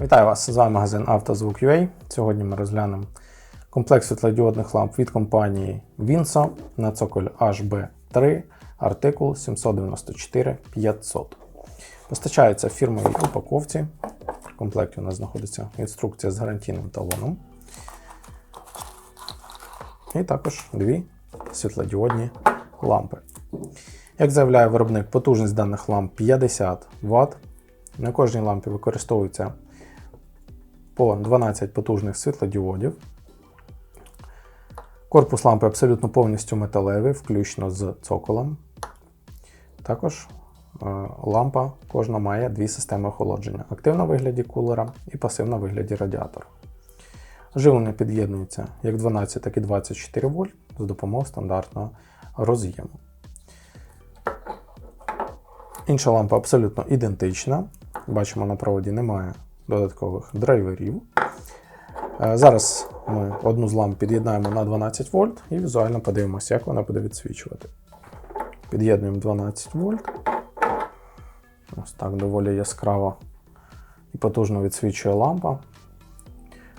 Вітаю вас! З вами магазин «Автозвук.UA». Сьогодні ми розглянемо комплект світлодіодних ламп від компанії Vinso на цоколь HB3, артикул 794 500. Постачається в фірмовій упаковці. В комплекті у нас знаходиться інструкція з гарантійним талоном. І також дві світлодіодні лампи. Як заявляє виробник, потужність даних ламп 50 Вт. На кожній лампі використовується по 12 потужних світлодіодів. Корпус лампи абсолютно повністю металевий, включно з цоколом. Також е, лампа кожна має дві системи охолодження: активна вигляді кулера і пасивна в вигляді радіатора. Живлення під'єднується як 12, так і 24 вольт з допомогою стандартного роз'єму. Інша лампа абсолютно ідентична. Бачимо, на проводі немає додаткових драйверів. Е, Зараз ми одну з ламп під'єднаємо на 12 вольт і візуально подивимося, як вона буде відсвічувати. Під'єднуємо 12 вольт. Ось так доволі яскраво і потужно відсвічує лампа.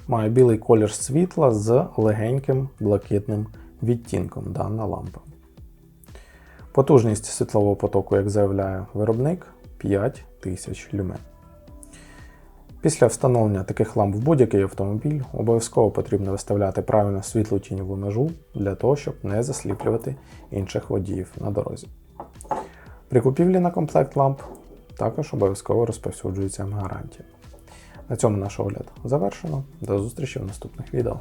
Має білий колір світла з легеньким блакитним відтінком дана лампа. Потужність світлового потоку, як заявляє виробник, 5000 люмен. Після встановлення таких ламп в будь-який автомобіль обов'язково потрібно виставляти правильно світлу тіньову межу для того, щоб не засліплювати інших водіїв на дорозі. При купівлі на комплект ламп також обов'язково розповсюджується гарантія. На цьому наш огляд завершено. До зустрічі в наступних відео.